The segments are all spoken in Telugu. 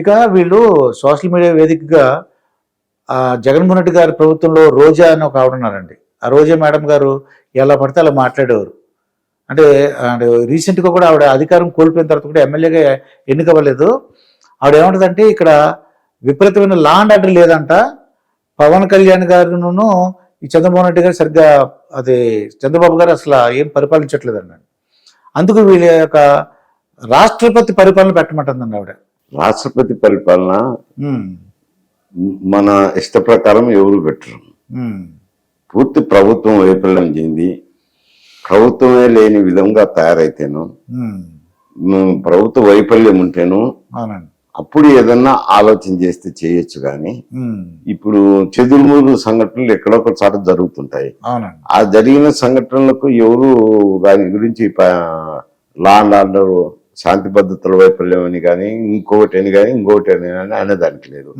ఇక వీళ్ళు సోషల్ మీడియా వేదికగా జగన్మోహన్ రెడ్డి గారి ప్రభుత్వంలో రోజా అని ఒక ఆవిడ ఉన్నారండి. ఆ రోజా మేడం గారు ఎలా పడితే అలా మాట్లాడేవారు. అంటే అంటే రీసెంట్గా కూడా ఆవిడ అధికారం కోల్పోయిన తర్వాత కూడా ఎమ్మెల్యేగా ఎన్నికవ్వలేదు. ఆవిడ ఏమంటుందంటే ఇక్కడ విపరీతమైన లా అండ్ ఆర్డర్ లేదంట. పవన్ కళ్యాణ్ గారును ఈ చంద్రమోహన్ రెడ్డి గారు సరిగ్గా అది చంద్రబాబు గారు అసలు ఏం పరిపాలించట్లేదు అన్నాడు అందుకు వీళ్ళ యొక్క రాష్ట్రపతి పరిపాలన పెట్టమంటుందండి ఆవిడ. రాష్ట్రపతి పరిపాలన మన ఇష్ట ప్రకారం ఎవరు పెట్టరు. పూర్తి ప్రభుత్వం వైఫల్యం చెంది ప్రభుత్వమే లేని విధంగా తయారైతేను ప్రభుత్వ వైఫల్యం ఉంటేను అప్పుడు ఏదన్నా ఆలోచన చేస్తే చేయొచ్చు కానీ ఇప్పుడు చెదురుమూరు సంఘటనలు ఎక్కడొక చోట జరుగుతుంటాయి. ఆ జరిగిన సంఘటనలకు ఎవరు దాని గురించి లా అండ్ ఆర్డర్ శాంతి భద్రతల వైఫల్యం అని కానీ ఇంకొకటి అని కానీ ఇంకొకటి అని కానీ అనేదానికి లేదు.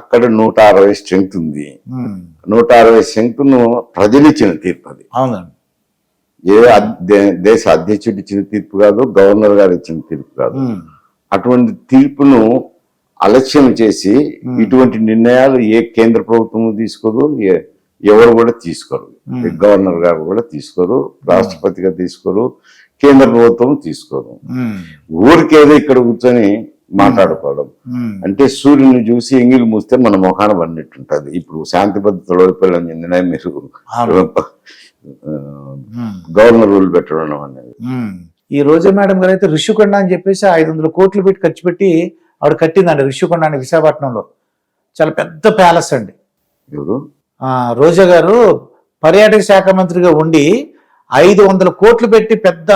అక్కడ నూట అరవై స్ట్రెంగ్త్ ఉంది. నూట అరవై స్ట్రెంగ్త్ను ప్రజలు ఇచ్చిన తీర్పు అది ఏ దేశ అధ్యక్షుడు ఇచ్చిన తీర్పు కాదు గవర్నర్ గారు ఇచ్చిన తీర్పు కాదు. అటువంటి తీర్పును అలక్ష్యం చేసి ఇటువంటి నిర్ణయాలు ఏ కేంద్ర ప్రభుత్వం తీసుకోదు ఎవరు కూడా తీసుకోరు. గవర్నర్ గారు కూడా తీసుకోరు రాష్ట్రపతిగా తీసుకోరు కేంద్ర ప్రభుత్వం తీసుకోరు ఉమ్, ఊరికేదో ఇక్కడ కూర్చొని మాట్లాడుకోవడం. ఉమ్, అంటే సూర్యుని చూసి ఎంగిలి మూస్తే మన మొఖాన పడినట్టుంటది. ఇప్పుడు శాంతి భద్రతలు వైఫల్యం చెందిన మీరు. గవర్నర్ రూల్ పెట్టడం అనేది. ఈ రోజా మేడం గారు అయితే ఋషికొండ అని చెప్పేసి ఐదు వందల కోట్లు పెట్టి ఖర్చు పెట్టి ఆవిడ కట్టిందండి ఋషికొండ అని విశాఖపట్నంలో. చాలా పెద్ద ప్యాలెస్ అండి. రోజా గారు పర్యాటక శాఖ మంత్రిగా ఉండి ఐదు వందల కోట్లు పెట్టి పెద్ద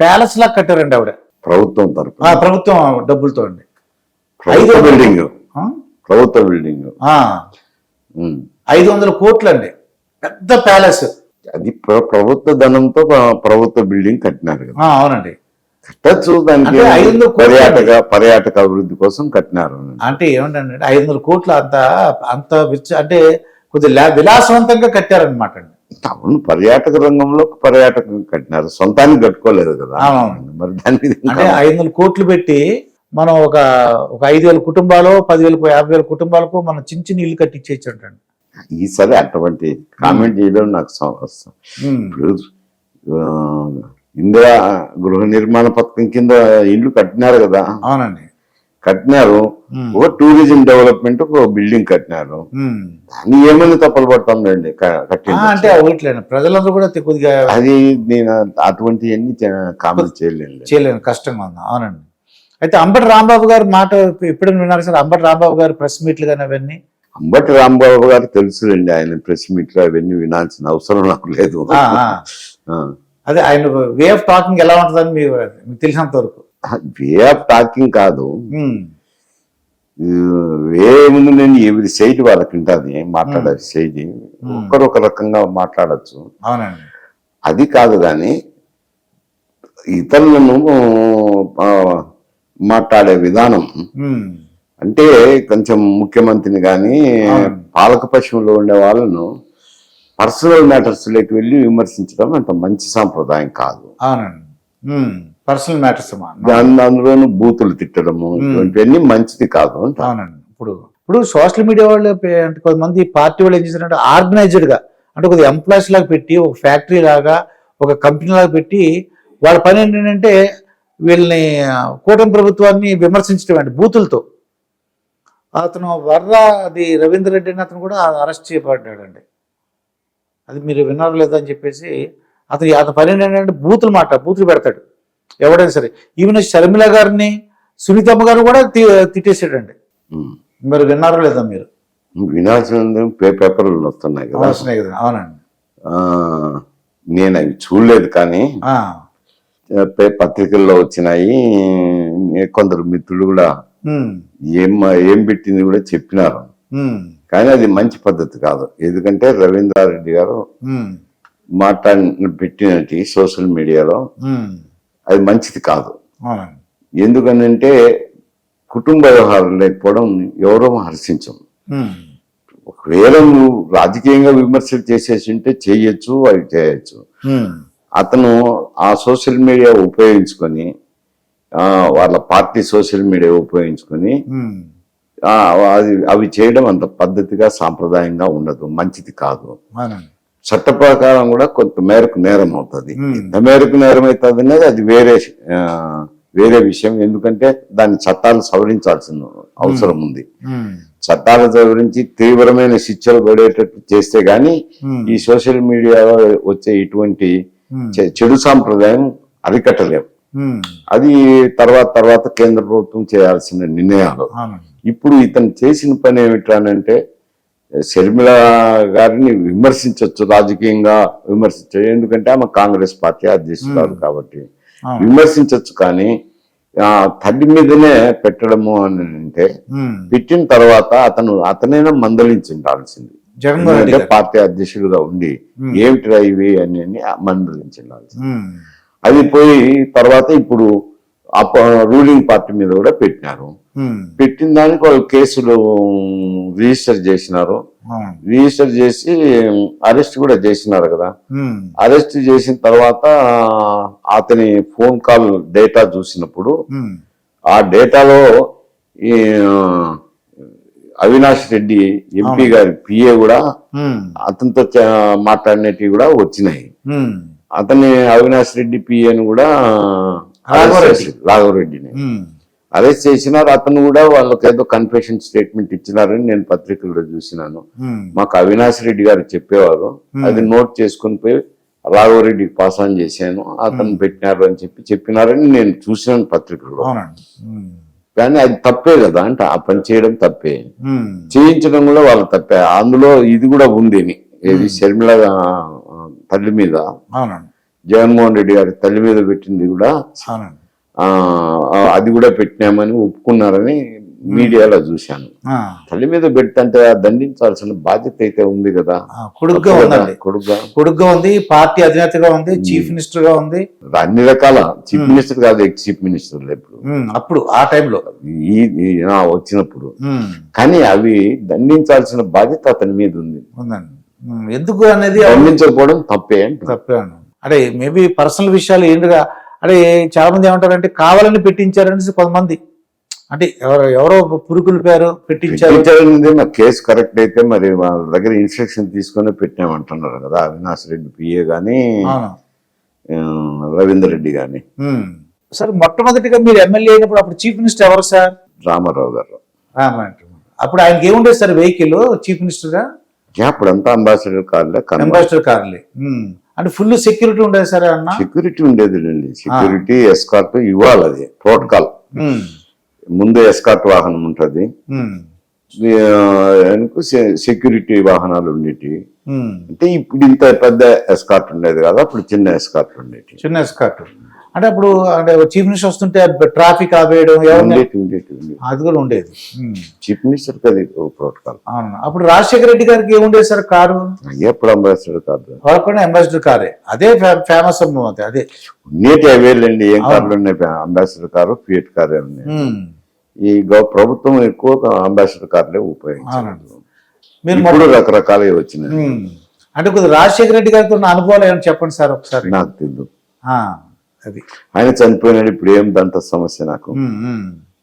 ప్యాలెస్ లా కట్టారండి ఆవిడ. ప్రభుత్వం ఆ, తరపున ప్రభుత్వం డబ్బులతో అండి. ప్రభుత్వ ఐదు- బిల్డింగ్? ప్రభుత్వ బిల్డింగ్. ఐదు వందల కోట్లు అండి పెద్ద ప్యాలెస్. అది ప్ర- ప్రభుత్వ ధనంతో ప్ర- ప్రభుత్వ బిల్డింగ్ కట్టినారు కదా. అవునండి. కట్టచ్చు దానికి పర్యాటక పర్యాటక అభివృద్ధి కోసం కట్టినారు. అంటే ఏమంటే ఐదు వందల కోట్లు అంత అంత అంటే కొద్దిగా విలాసవంతంగా కట్టారనమాట అండి. అవును పర్యాటక రంగంలో పర్యాటకం కట్టినారు. సొంతానికి కట్టుకోలేదు కదా. మరి దాని మీద ఇంకా అంటే ఐదు వందల కోట్లు పెట్టి మనం ఒక ఒక ఐదు వేల కుటుంబాలు పదివేలకు యాభై వేల కుటుంబాలకు మనం చిన్న చిన్న ఇల్లు కట్టించేయచ్చండి ఈసారి అటువంటి కామెంట్ చేయడం నాకు ఇప్పుడు ఇందిరా గృహ నిర్మాణ పథకం కింద ఇల్లు కట్టినారు కదా. అవునండి. కట్టినారు. ఒక టూరిజం డెవలప్మెంట్ ఒక బిల్డింగ్ కట్టినారు. దాన్ని ఏమైనా తప్పలు ఆ, కట్టింది అంటే ఒకట్లేండి ప్రజలందరూ కూడా కొద్దిగా అది నేను అటువంటివన్నీ కామెంట్ చేయలేను చేయలేను. కష్టంగా ఉంది. అవునండి. అయితే అంబటి రాంబాబు గారు మాట ఎప్పుడైనా విన్నారు సార్? అంబటి రాంబాబు గారు ప్రెస్ మీట్లు కానీ అవన్నీ? అంబటి రాంబాబు గారు తెలుసులేండి. ఆయన ప్రెస్ మీట్లో అవన్నీ వినాల్సిన అవసరం నాకు లేదు. అదే ఆయన వే ఆఫ్ టాకింగ్ ఎలా ఉంటుందని మీకు తెలిసినంత వరకు. వే ఆఫ్ టాకింగ్ కాదు. ఉమ్, వే ముందు నేను ఎవరి సైడ్ వాళ్ళకి ఉంటుంది మాట్లాడే సైడ్ ఒక్కరు ఒక రకంగా మాట్లాడచ్చు. అది కాదు కానీ ఇతరులను మాట్లాడే విధానం. అంటే కొంచెం ముఖ్యమంత్రిని కానీ. పాలక పక్షంలో ఉండే వాళ్ళను పర్సనల్ మ్యాటర్స్లోకి వెళ్ళి విమర్శించడం అంత మంచి సాంప్రదాయం కాదు. పర్సనల్ మ్యాటర్స్ దాని అందులోనూ బూతులు తిట్టడము ఇటువంటివన్నీ మంచిది కాదు అవునండి. ఇప్పుడు ఇప్పుడు సోషల్ మీడియా వాళ్ళు అంటే కొంతమంది పార్టీ వాళ్ళు ఏం చేశారంటే ఆర్గనైజ్డ్గా అంటే కొద్దిగా ఎంప్లాయీస్ లాగా పెట్టి ఒక ఫ్యాక్టరీ లాగా ఒక కంపెనీ లాగా పెట్టి వాళ్ళ పని ఏంటంటే వీళ్ళని కూటమి ప్రభుత్వాన్ని విమర్శించడం అండి బూతులతో. అతను వర్ర అది రవీంద్ర రెడ్డి అని అతను కూడా అరెస్ట్ చేయబడ్డాడండి. అది మీరు విన్నారు లేదా అని చెప్పేసి అతను అతని పని ఏంటంటే బూతులు మాట బూతులు పెడతాడు. ఎవడైనా సరే. ఈవెన్ షర్మిల గారిని సునీతమ్మ గారు కూడా తిట్టేసాడండి ఉమ్. మరి విన్నారో లేదా మీరు? వినాల్సిన పే- పేపర్లు వస్తున్నాయి కదా. వస్తున్నాయి కదా. అవునండి. నేను అవి చూడలేదు కానీ పత్రికల్లో వచ్చినాయి. కొందరు మిత్రులు కూడా ఉమ్, ఏం ఏం పెట్టింది కూడా చెప్పినారు. ఉమ్, కానీ అది మంచి పద్ధతి కాదు. ఎందుకంటే రవీంద్రారెడ్డి గారు ఉమ్, మాట్లాడిన పెట్టినట్టు సోషల్ మీడియాలో అది మంచిది కాదు. ఎందుకనంటే కుటుంబ వ్యవహారం లేకపోవడం ఎవరో హర్షించం. ఒకవేళ నువ్వు రాజకీయంగా విమర్శలు చేసేసి ఉంటే చేయొచ్చు అవి చేయొచ్చు. అతను ఆ సోషల్ మీడియా ఉపయోగించుకొని వాళ్ళ పార్టీ సోషల్ మీడియా ఉపయోగించుకొని అది అవి చేయడం అంత పద్ధతిగా సాంప్రదాయంగా ఉండదు. మంచిది కాదు. చట్ట ప్రకారం కూడా కొంత మేరకు నేరం అవుతుంది. ఎంత మేరకు నేరం అవుతుంది అనేది అది వేరే వేరే విషయం. ఎందుకంటే దాని చట్టాలు సవరించాల్సిన అవసరం ఉంది. చట్టాలు సవరించి తీవ్రమైన శిక్షలు పడేటట్టు చేస్తే గాని ఈ సోషల్ మీడియాలో వచ్చే ఇటువంటి చెడు సాంప్రదాయం అరికట్టలేం. ఉమ్, అది తర్వాత తర్వాత కేంద్ర ప్రభుత్వం చేయాల్సిన నిర్ణయాలు. ఇప్పుడు ఇతను చేసిన పని ఏమిటానంటే షర్మిల గారిని విమర్శించవచ్చు రాజకీయంగా విమర్శించవచ్చు ఎందుకంటే ఆమె కాంగ్రెస్ పార్టీ అధ్యక్షురాలు కాబట్టి విమర్శించవచ్చు కానీ ఆ, తల్లి మీదనే పెట్టడము అని అంటే పెట్టిన తర్వాత అతను అతనైనా మందలించి ఉండాల్సింది గారు పార్టీ అధ్యక్షుడిగా ఉండి. ఏమిటిరా ఇవి అని మందలించి ఉండాల్సింది అది పోయి తర్వాత ఇప్పుడు రూలింగ్ పార్టీ మీద కూడా పెట్టినారు. పెట్టిన దానికి వాళ్ళు కేసులు రిజిస్టర్ చేసినారు. రిజిస్టర్ చేసి అరెస్ట్ కూడా చేసినారు కదా. అరెస్ట్ చేసిన తర్వాత అతని ఫోన్ కాల్ డేటా చూసినప్పుడు ఆ డేటాలో ఈ అవినాష్ రెడ్డి ఎంపీ గారి పిఏ కూడా అతనితో మాట్లాడినవి కూడా వచ్చినాయి. అతని అవినాష్ రెడ్డి పిఏని కూడా. రాఘవరెడ్డిని అరెస్ట్ చేసినారు. అతను కూడా వాళ్ళకి ఏదో కన్ఫెషన్ స్టేట్మెంట్ ఇచ్చినారని నేను పత్రికల్లో చూసినాను. మాకు అవినాష్ రెడ్డి గారు చెప్పేవారు. అది నోట్ చేసుకుని పోయి రాఘవరెడ్డికి పాస్ ఆన్ చేశాను. అతను పెట్టినారు అని చెప్పి చెప్పినారని నేను చూసినాను పత్రికల్లో. కానీ అది తప్పే కదా. అంటే ఆ పని చేయడం తప్పే. చేయించడం కూడా వాళ్ళ తప్పే. అందులో ఇది కూడా ఉంది. ఏది షర్మిల తల్లి మీద. అవునండి. జగన్మోహన్ రెడ్డి గారి తల్లి మీద పెట్టింది కూడా అది కూడా పెట్టినామని ఒప్పుకున్నారని మీడియాలో చూశాను. తల్లి మీద పెడితే దండించాల్సిన బాధ్యత అయితే ఉంది కదా. కొడుగ్గా ఉందండి. కొడుకుగా కొడుగ్గా ఉంది పార్టీ అధినేతగా ఉంది చీఫ్ మినిస్టర్గా ఉంది అన్ని రకాల చీఫ్ మినిస్టర్ కాదు ఎక్స్ చీఫ్ మినిస్టర్ ఇప్పుడు. అప్పుడు ఆ టైంలో. ఈ వచ్చినప్పుడు. కానీ అవి దండించాల్సిన బాధ్యత అతని మీద ఉంది. ఎందుకు అనేది దండించకపోవడం తప్పే అంట తప్పాను అంటే మేబీ పర్సనల్ విషయాలు ఏంటిగా అంటే చాలా మంది ఏమంటారంటే కావాలని పెట్టించారనేసి కొంతమంది. అంటే ఎవరో ఎవరో పురుగుల పేరు పెట్టించారు. పెట్టించాలనేది మా కేసు కరెక్ట్ అయితే మరి వాళ్ళ దగ్గర ఇన్స్ట్రక్షన్ తీసుకొని పెట్టామంటున్నారు కదా అవినాష్ రెడ్డి పిఏ ఆ, రవీందర్ రెడ్డి గాని. ఉమ్. సార్ మొట్టమొదటిగా మీరు ఎమ్మెల్యే అయినప్పుడు అప్పుడు చీఫ్ మినిస్టర్ ఎవరు సార్? రామారావు గారు. అప్పుడు ఆయనకి ఏముండేది సార్ వెహికల్ చీఫ్ మినిస్టర్గా అప్పుడంతా అంబాసిడర్ కార్లే అంబాసిడర్ కార్లే. అంటే ఫుల్ సెక్యూరిటీ ఉండేది సార్ అన్న? సెక్యూరిటీ ఉండేది సెక్యూరిటీ ఎస్కార్ట్ ఇవ్వాలి అది ప్రోటోకాల్ ముందు ఎస్కార్ట్ వాహనం ఉంటది. సెక్యూరిటీ వాహనాలు ఉండేటి. అంటే ఇప్పుడు ఇంత పెద్ద ఎస్కార్ట్ ఉండేది కదా అప్పుడు చిన్న ఎస్కార్ట్ ఉండేటి చిన్న ఎస్కార్ట్. అంటే అప్పుడు అంటే చీఫ్ మినిస్టర్ వస్తుంటే ట్రాఫిక్ ఆపేయడం అది కూడా ఉండేది. చీఫ్ మినిస్టర్ అది ప్రోటోకాల్. అప్పుడు రాజశేఖర రెడ్డి గారికి ఏముండేది సార్ కారు? ఎప్పుడు అంబాసిడర్ కాదు వాళ్ళకు కూడా అంబాసిడర్ కారే. అదే ఫేమస్ అదే అదే. ఉండేటి అవేలండి ఏం కార్లు ఉన్నాయి? Ambassador car Fiat car. ఈ ప్రభుత్వం ఎక్కువ అంబాసిడర్ కార్లే ఉపయోగించారు. మీరు రకరకాలుగా వచ్చినాయి. అంటే కొద్దిగా రాజశేఖర రెడ్డి గారితో ఉన్న అనుభవాలు ఏమైనా చెప్పండి సార్ ఒకసారి. నాకు తెలియదు అది ఆయన చనిపోయినాడు ఇప్పుడు ఏం దంత సమస్య నాకు.